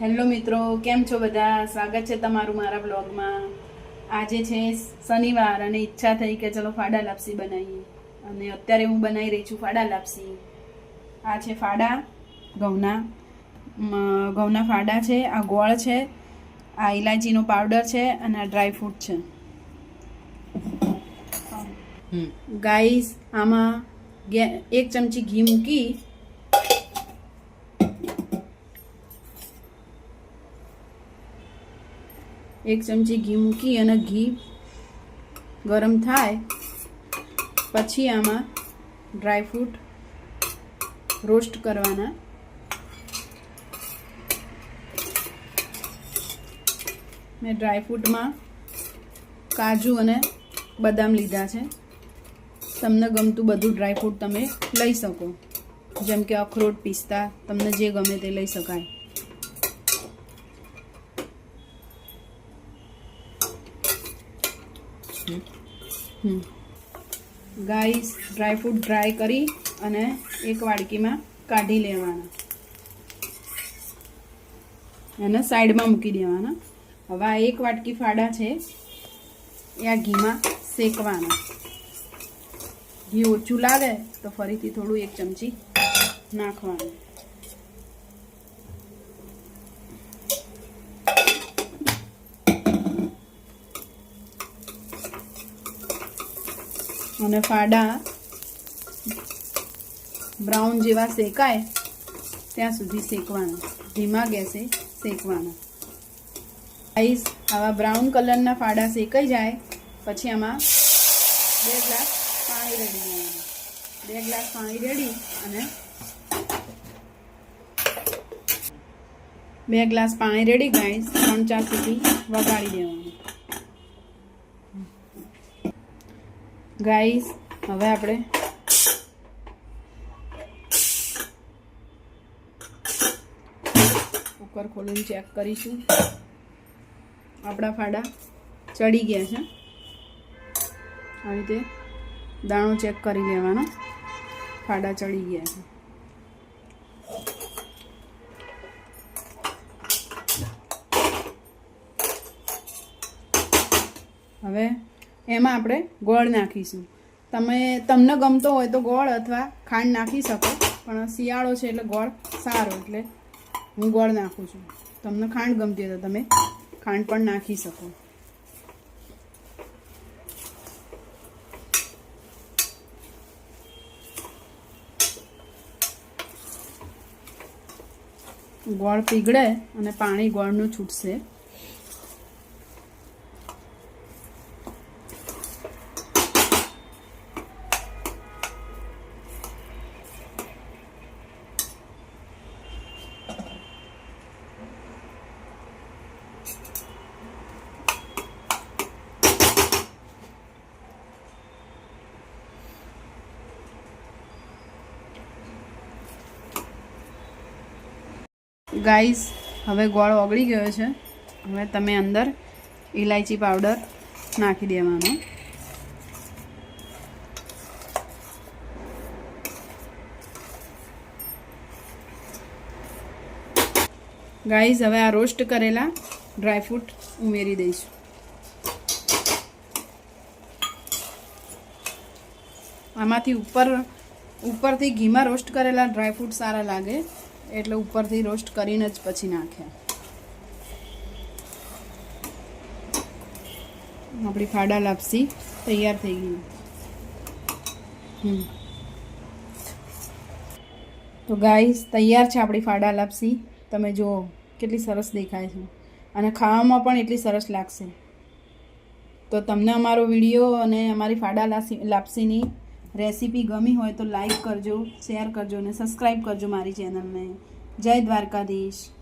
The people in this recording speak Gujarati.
હેલો મિત્રો કેમ છો બધા? સ્વાગત છે તમારું મારા બ્લોગમાં. આજે છે શનિવાર અને ઈચ્છા થઈ કે ચલો ફાડા લાપસી બનાવીએ અને અત્યારે હું બનાવી રહી છું ફાડા લાપસી. આ છે ફાડા ઘઉંના. ઘઉંના ફાડા છે આ ગોળ છે આ ઇલાયચીનો પાવડર છે અને આ ડ્રાય ફ્રૂટ છે. ગાઈસ આમાં એક ચમચી ઘી મૂકી એક ચમચી ઘી મૂકી અને ઘી ગરમ થાય, પછી આમાં ડ્રાયફ્રૂટ રોસ્ટ કરવાના. મેં ડ્રાયફ્રૂટમાં કાજુ અને બદામ લીધા છે. તમને ગમતું બધું ડ્રાયફ્રૂટ તમે લઈ શકો. જેમ કે અખરોટ, પિસ્તા, તમને જે ગમે તે લઈ શકાય. ગાઈસ ડ્રાયફ્રૂટ ડ્રાય કરી અને એક વાડકીમાં કાઢી લેવાના. એને સાઈડમાં મૂકી દેવાના. હવે આ એક વાટકી ફાડા છે. એ આ ઘીમાં શેકવાના. ઘી ઓછું લાગે તો ફરીથી થોડું એક ચમચી નાખવાનું. અને ફાડા બ્રાઉન જેવા શેકાય, ત્યાં સુધી શેકવાના. ધીમા ગેસે શેકવાના. આઈસ આવા બ્રાઉન કલરના ફાડા શેકાઈ જાય, પછી આમાં બે ગ્લાસ પાણી રેડી દેવાનું બે ગ્લાસ પાણી રેડી અને બે ગ્લાસ પાણી રેડી, ગાઈસ, ત્રણ ચાર સુધી વગાડી દેવાનું. ગાઈસ, હવે આપણે કુકર ખોલીને ચેક કરીશું. આપણા ફાડા ચડી ગયા છે. આવી રીતે દાણો ચેક કરી લેવાનો. ફાડા ચડી ગયા છે. હવે એમાં આપણે ગોળ નાખીશું. તમે, તમને ગમતો હોય તો ગોળ અથવા ખાંડ નાખી શકો, પણ શિયાળો છે એટલે ગોળ સારો, એટલે હું ગોળ નાખું છું. તમને ખાંડ ગમતી હોય તો તમે ખાંડ પણ નાખી શકો. ગોળ પીગળે અને પાણી ગોળનું છૂટશે. ગાઈસ હવે ગોળ ઓગળી ગયો છે. હવે તમે અંદર ઇલાયચી પાવડર નાખી દેવાનો. ગાઈસ હવે આ રોસ્ટ કરેલા ડ્રાયફ્રૂટ ઉમેરી દઈશું. આમાંથી ઉપર, ઉપરથી ઘીમાં રોસ્ટ કરેલા ડ્રાયફ્રૂટ સારા લાગે. એટલે ઉપરથી રોસ્ટ કરીને જ પછી નાખ્યા આપણી ફાડા લાપસી તૈયાર થઈ ગઈ. તો ગાઈસ, તૈયાર છે આપણી ફાડા લાપસી. તમે જુઓ, કેટલી સરસ દેખાય છે. અને ખાવામાં પણ એટલી સરસ લાગશે. તો તમને અમારો વીડિયો અને અમારી ફાડા લાપસીની રેસીપી ગમી હોય તો લાઈક કરજો, શેર કરજો અને સબસ્ક્રાઈબ કરજો મારી ચેનલને. જય દ્વારકાધીશ.